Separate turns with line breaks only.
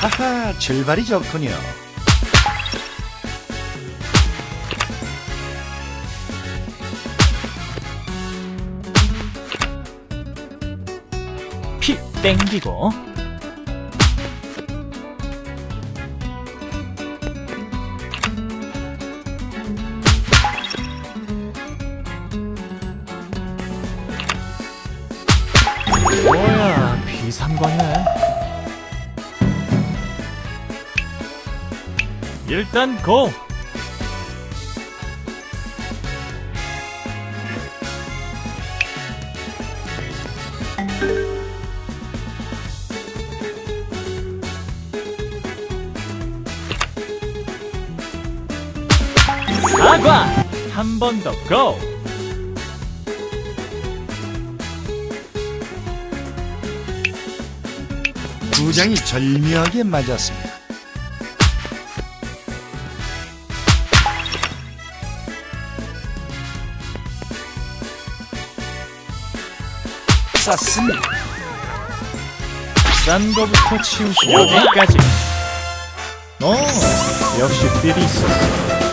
자, 출발이 좋군요.
피 땡기고 뭐야 비상광이네 일단 고! 사과! 한 번 더 고!
두 장이 절묘하게 맞았습니다. 쌌습니다.
싼 거부터 치우시고 여기까지. 오 역시 필이 있었어